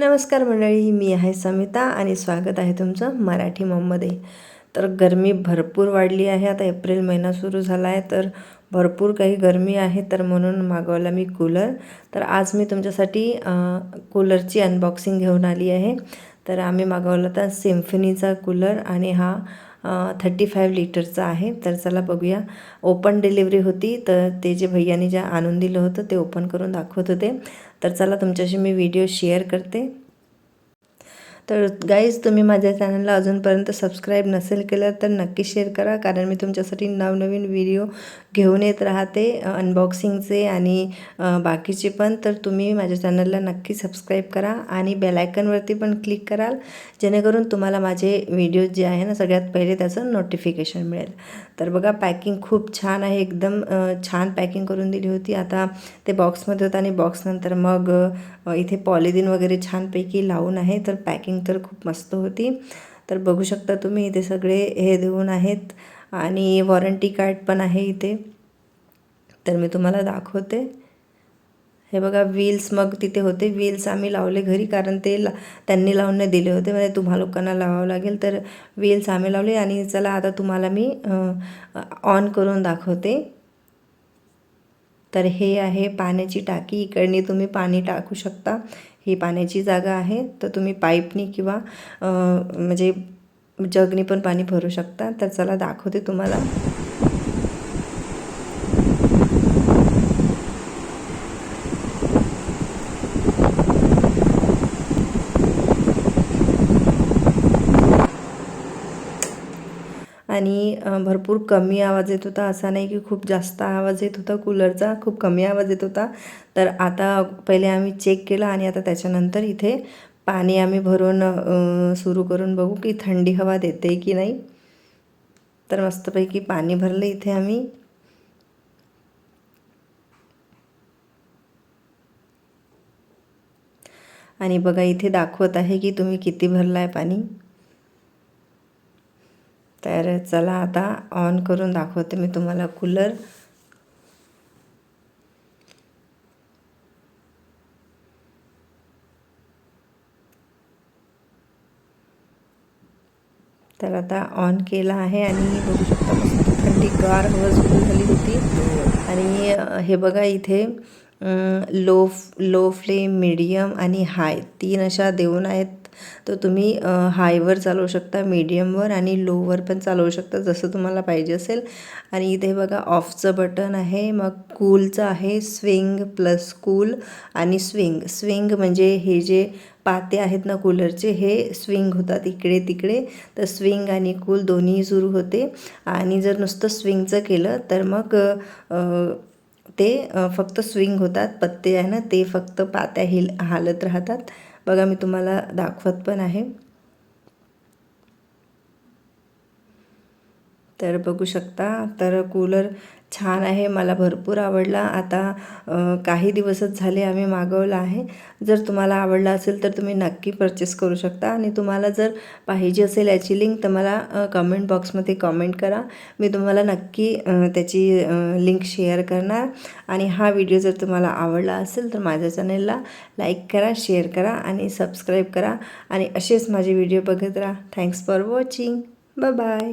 नमस्कार मंडळी मी आहे समिता आणि स्वागत आहे तुमचं मराठी मॉममध्ये. तर गरमी भरपूर वाढली आहे आता एप्रिल महिना सुरू झाला आहे तर भरपूर काही गरमी आहे तर म्हणून मागवला मी कूलर. तर आज मी तुमच्यासाठी कूलरची अनबॉक्सिंग घेऊन आली आहे. तर आम्ही मागवला तर सिम्फनीचा कूलर आणि हा थर्टी फाईव्ह लिटरचं आहे. तर चला बघूया. ओपन डिलिव्हरी होती तर ते जे भैयानी जे आणून दिलं होतं ते ओपन करून दाखवत होते. तर चला तुमच्याशी मी व्हिडिओ शेअर करते. तर गाईज तुम्ही माझ्या चॅनलला अजूनपर्यंत सबस्क्राईब नसेल केलं तर नक्की शेअर करा कारण मी तुमच्यासाठी नवनवीन व्हिडिओ घेऊन येत राहते अनबॉक्सिंगचे आणि बाकीचे पण. तर तुम्ही माझ्या चॅनलला नक्की सबस्क्राईब करा आणि बेलायकनवरती पण क्लिक कराल जेणेकरून तुम्हाला माझे व्हिडिओ जे आहे ना सगळ्यात पहिले त्याचं नोटिफिकेशन मिळेल. तर बघा पॅकिंग खूप छान आहे एकदम छान पॅकिंग करून दिली होती. आता ते बॉक्समध्ये होतं आणि बॉक्सनंतर मग इथे पॉलिथिन वगैरे छानपैकी लावून आहे तर पॅकिंग तर खूप मस्त होती. तर बघू शकता तुम्ही इथे सगळे हे देऊन आहेत आणि वॉरंटी कार्ड पण आहे इथे. तर मी तुम्हाला दाखवते. हे बघा व्हील्स मग तिथे होते. व्हील्स आम्ही लावले घरी कारण ते ला त्यांनी लावून नाही दिले होते. म्हणजे तुम्हाला लोकांना लावावं लागेल. तर व्हील्स आम्ही लावले आणि चला आता तुम्हाला मी ऑन करून दाखवते. तर हे आहे पाण्याची टाकी. इकडनी तुम्ही पाणी टाकू शकता. ही पाण्याची जागा आहे. तर तुम्ही पाईपनी किंवा म्हणजे जगनी पण पाणी भरू शकता. तर चला दाखवते तुम्हाला. आणि भरपूर कमी आवाज येत होता. असा नाही की खूप जास्त आवाज येत होता. कूलरचा खूप कमी आवाज येत होता. तर आता पहिले आम्ही चेक केला आणि आता त्याच्यानंतर इथे पाणी आम्ही भरून सुरू करून बघू की थंडी हवा देते की नाही. तर मस्तपैकी पाणी भरलं इथे आम्ही. आणि बघा इथे दाखवत आहे की तुम्ही किती भरलं आहे पाणी. तर चला आता ऑन करून दाखवते मी तुम्हाला कूलर तर आता ऑन केला आहे आणि बघू शकता मस्त थंडीगार हवा सुरू झाली होती. आणि हे बघा इथे लो लो फ्लेम मीडियम आणि हाय तीन अशा देऊन आहेत. तर तुम्ही हायवर चालवू शकता मीडियमवर आणि लोवर पण चालवू शकता जसं तुम्हाला पाहिजे असेल. आणि इथे बघा ऑफचं बटन आहे मग कूलचं आहे स्विंग प्लस कूल आणि स्विंग. स्विंग म्हणजे हे जे पाते आहेत ना कूलरचे हे स्विंग होतात इकडे तिकडे. तर स्विंग आणि कूल दोन्ही सुरू होते. आणि जर नुसतं स्विंगचं केलं तर मग ते फक्त स्विंग होतात. पत्ते आहे ना ते फक्त पात्या हिल हालत राहतात. बघा मी तुम्हाला दाखवत पण आहे. तर बघू शकता. तर कूलर छान आहे. मला भरपूर आवडला. आता काही दिवसच झाले आम्ही मागवला आहे. जर तुम्हाला आवडला असेल तर तुम्ही नक्की परचेस करू शकता. आणि तुम्हाला जर पाहिजे असेल याची लिंक तर मला कमेंट बॉक्समध्ये कमेंट करा. मी तुम्हाला नक्की त्याची लिंक शेअर करणार. आणि हा व्हिडिओ जर तुम्हाला आवडला असेल तर माझ्या चॅनलला लाईक करा शेअर करा आणि सबस्क्राईब करा. आणि असेच माझे व्हिडिओ बघत राहा. Thanks for watching bye bye